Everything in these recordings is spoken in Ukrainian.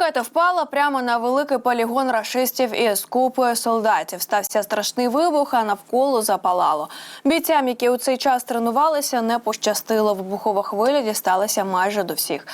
Ракета впала прямо на великий полігон рашистів із купою солдатів. Стався страшний вибух, а навколо запалало. Бійцям, які у цей час тренувалися, не пощастило. Вибухова хвиля дісталася майже до всіх.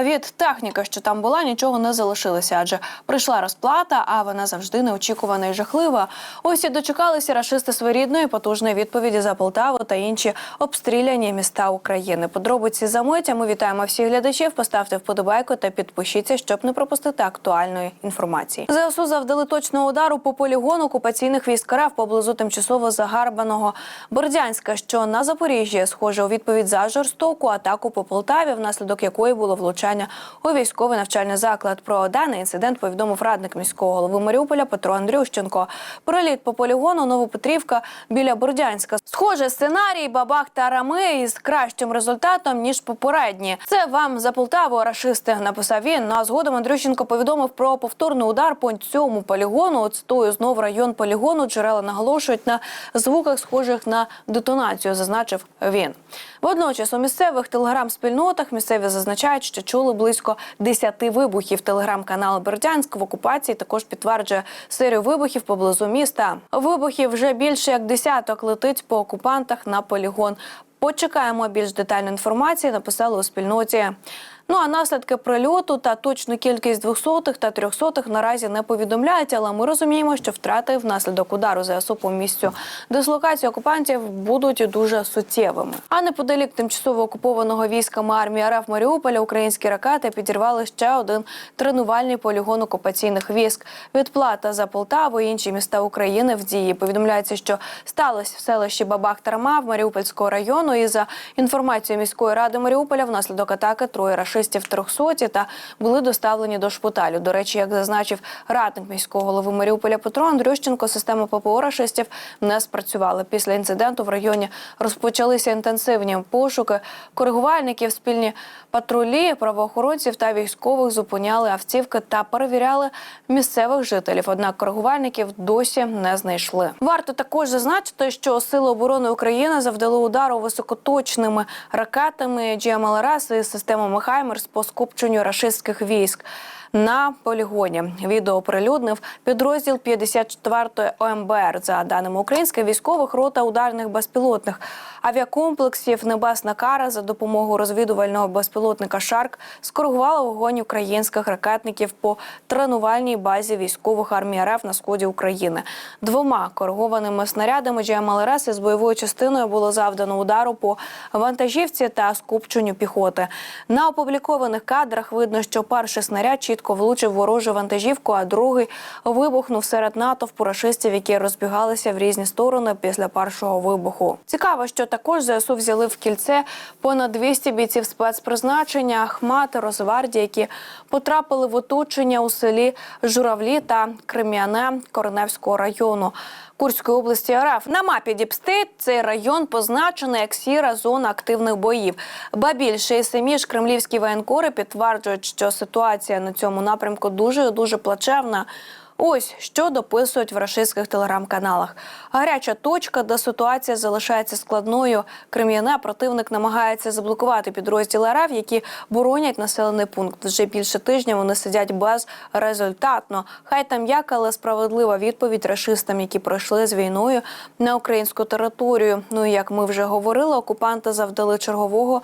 Від техніки, що там була, нічого не залишилося, адже прийшла розплата, а вона завжди неочікувана і жахлива. Ось і дочекалися рашисти своєрідної потужної відповіді за Полтаву та інші обстріляні міста України. Подробиці за миття. Ми вітаємо всіх глядачів. Поставте вподобайку та підпишіться, щоб не пропустити актуальної інформації. ЗСУ завдали точного удару по полігону окупаційних військ РФ поблизу тимчасово загарбаного Бордянська, що на Запоріжжі, схоже, у відповідь за жорстоку атаку по Полтаві, внаслідок якої було влучання у військовий навчальний заклад. Про даний інцидент повідомив радник міського голови Маріуполя Петро Андрющенко. Проліт по полігону Новопетрівка біля Бордянська. Схоже, сценарій бабах та рами із кращим результатом ніж попередні. Це вам за Полтаву рашисти, написав він. Ну а згодом Андрющенко повідомив про повторний удар по цьому полігону. Цитую знов район полігону. Джерела наголошують на звуках, схожих на детонацію, зазначив він. Водночас у місцевих телеграм-спільнотах місцеві зазначають, що чули близько 10 вибухів. Телеграм-канал Бердянськ в окупації також підтверджує серію вибухів поблизу міста. Вибухів вже більше як десяток летить по окупантах на полігон. Почекаємо більш детальної інформації. Написали у спільноті. Ну а наслідки прильоту та точну кількість двохсотих та трьохсотих наразі не повідомляють, але ми розуміємо, що втрати внаслідок удару ЗСУ по місцю дислокації окупантів будуть дуже суттєвими. А неподалік тимчасово окупованого військами армії РФ Маріуполя українські ракети підірвали ще один тренувальний полігон окупаційних військ. Відплата за Полтаву і інші міста України в дії. Повідомляється, що сталося в селищі Бабах Тарма в Маріупольського району. І за інформацією міської ради Маріуполя, внаслідок атаки троє рашистів трьохсоті та були доставлені до шпиталю. До речі, як зазначив радник міського голови Маріуполя Петро Андрющенко, система ППО рашистів не спрацювала. Після інциденту в районі розпочалися інтенсивні пошуки коригувальників, спільні патрулі, правоохоронців та військових зупиняли автівки та перевіряли місцевих жителів. Однак коригувальників досі не знайшли. Варто також зазначити, що сили оборони України завдали удару високоточними ракетами GMLRS із системами Хаймерс по скупченню рашистських військ. На полігоні відео оприлюднив підрозділ 54-ї ОМБР. За даними українських військових, рота ударних безпілотних авіакомплексів Небесна кара за допомогою розвідувального безпілотника Шарк скоригувала вогонь українських ракетників по тренувальній базі військових армій РФ на сході України. Двома коригованими снарядами GMLRS із бойовою частиною було завдано удару по вантажівці та скупченню піхоти. На опублікованих кадрах видно, що перший снаряд чітко влучив ворожу вантажівку, а другий вибухнув серед натовпу рашистів, які розбігалися в різні сторони після першого вибуху. Цікаво, що також ЗСУ взяли в кільце понад 200 бійців спецпризначення, Ахмат, Розварді, які потрапили в оточення у селі Журавлі та Крем'яне Кореневського району. Курської області РФ на мапі Діпстейт цей район позначений як сіра зона активних боїв. Ба більше і самі ж кремлівські воєнкори підтверджують, що ситуація на цьому напрямку дуже дуже плачевна. Ось що дописують в рашистських телеграм-каналах. Гаряча точка, де ситуація залишається складною. Крем'яне противник намагається заблокувати підрозділи РФ, які боронять населений пункт. Вже більше тижня вони сидять безрезультатно. Хай там як, але справедлива відповідь рашистам, які пройшли з війною на українську територію. Ну і як ми вже говорили, окупанти завдали чергового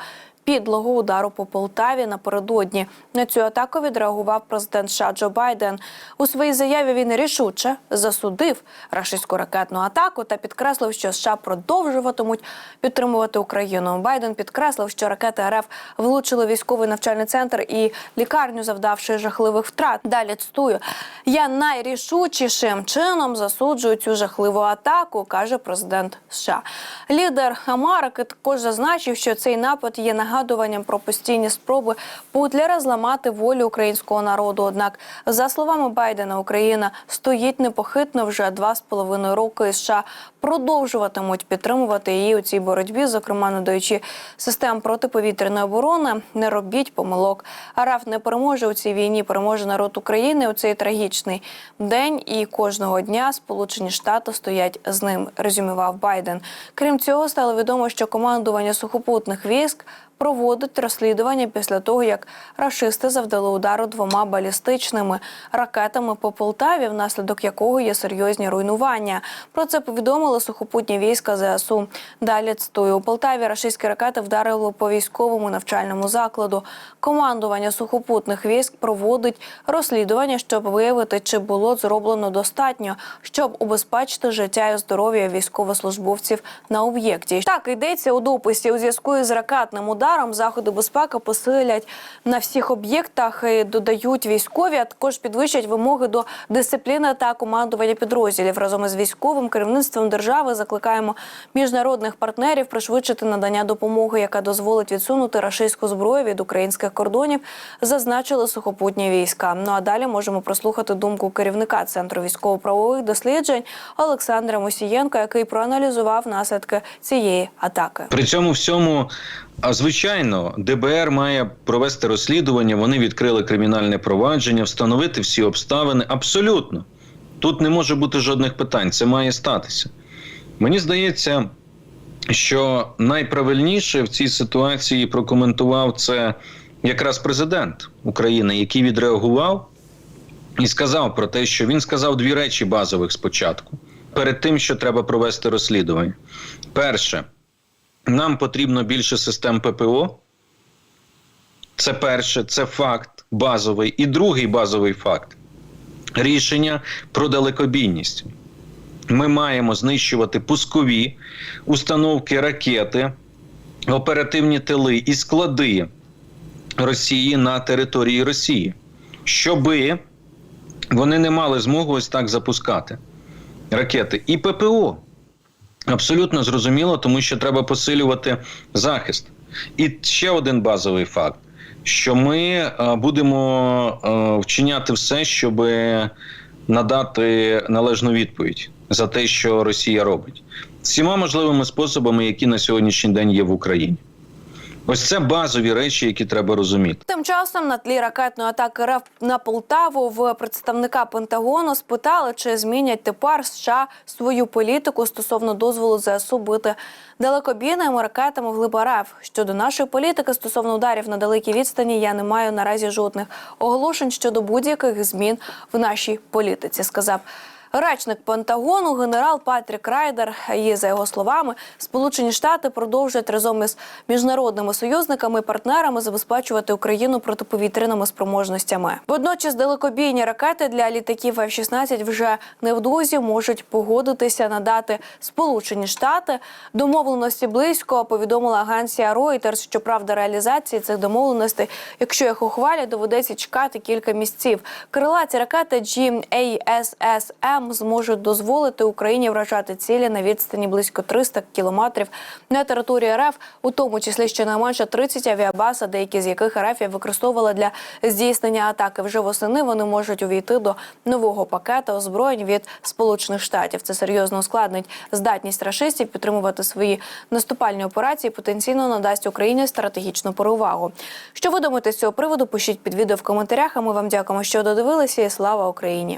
підлого удару по Полтаві напередодні. На цю атаку відреагував президент США Джо Байден. У своїй заяві він рішуче засудив рашистську ракетну атаку та підкреслив, що США продовжуватимуть підтримувати Україну. Байден підкреслив, що ракети РФ влучили військовий навчальний центр і лікарню, завдавши жахливих втрат. Далі цитую. Я найрішучішим чином засуджую цю жахливу атаку, каже президент США. Лідер Америки також зазначив, що цей напад є нагадуванням про постійні спроби Путлера зламати волю українського народу. Однак, за словами Байдена, Україна стоїть непохитно вже два з половиною роки. і США продовжуватимуть підтримувати її у цій боротьбі, зокрема надаючи систем протиповітряної оборони. Не робіть помилок. РФ не переможе у цій війні. Переможе народ України у цей трагічний день. І кожного дня Сполучені Штати стоять з ним. Резюмував Байден. Крім цього, стало відомо, що командування сухопутних військ проводить розслідування після того, як рашисти завдали удару двома балістичними ракетами по Полтаві, внаслідок якого є серйозні руйнування. Про це повідомили сухопутні війська ЗСУ. Далі цитую, у Полтаві рашистські ракети вдарили по військовому навчальному закладу. Командування сухопутних військ проводить розслідування, щоб виявити, чи було зроблено достатньо, щоб убезпечити життя і здоров'я військовослужбовців на об'єкті. Так йдеться у дописі у зв'язку із ракетним ударом. Заходи безпеки посилять на всіх об'єктах. і Додають військові, а також підвищать вимоги до дисципліни та командування підрозділів. Разом із військовим керівництвом держави закликаємо міжнародних партнерів пришвидшити надання допомоги, яка дозволить відсунути рашистську зброю від українських кордонів. Зазначили сухопутні війська. Ну а далі можемо прослухати думку керівника центру військово-правових досліджень Олександра Мосієнка, який проаналізував наслідки цієї атаки. При цьому всьому, а, звичайно, ДБР має провести розслідування. Вони відкрили кримінальне провадження, встановити всі обставини. Абсолютно. Тут не може бути жодних питань. Це має статися. Мені здається, що найправильніше в цій ситуації прокоментував це якраз президент України, який відреагував і сказав про те, що він сказав дві речі базових спочатку. Перед тим, що треба провести розслідування. Перше, нам потрібно більше систем ППО. Це перше, це факт базовий. І другий базовий факт рішення про далекобійність. Ми маємо знищувати пускові установки ракети, оперативні тили і склади Росії на території Росії, щоби вони не мали змогу ось так запускати ракети. І ППО. Абсолютно зрозуміло, тому що треба посилювати захист. І ще один базовий факт: що ми е, будемо е, вчиняти все, щоб надати належну відповідь за те, що Росія робить, всіма можливими способами, які на сьогоднішній день є в Україні. Ось це базові речі, які треба розуміти. Тим часом на тлі ракетної атаки РФ на Полтаву в представника Пентагону спитали, чи змінять тепер США свою політику стосовно дозволу ЗСУ бити далекобійними ракетами в глиб РФ. Щодо нашої політики стосовно ударів на далекій відстані, я не маю наразі жодних оголошень щодо будь-яких змін в нашій політиці. Сказав. Речник Пентагону генерал Патрік Райдер і за його словами, Сполучені Штати продовжують разом із міжнародними союзниками і партнерами забезпечувати Україну протиповітряними спроможностями. Водночас далекобійні ракети для літаків F-16 вже невдовзі можуть погодитися надати Сполучені Штати. Домовленості близько повідомила агенція Reuters. Щоправда, реалізації цих домовленостей, якщо їх ухвалять, доведеться чекати кілька місяців. Крилаті ракети GASSM зможуть дозволити Україні вражати цілі на відстані близько 300 кілометрів на території РФ, у тому числі щонайменше 30 авіабаз, деякі з яких РФ використовувала для здійснення атаки. Вже восени вони можуть увійти до нового пакету озброєнь від Сполучених Штатів. Це серйозно ускладнить здатність рашистів підтримувати свої наступальні операції. Потенційно надасть Україні стратегічну перевагу. Що ви думаєте з цього приводу? Пишіть під відео в коментарях. А ми вам дякуємо, що додивилися. І слава Україні!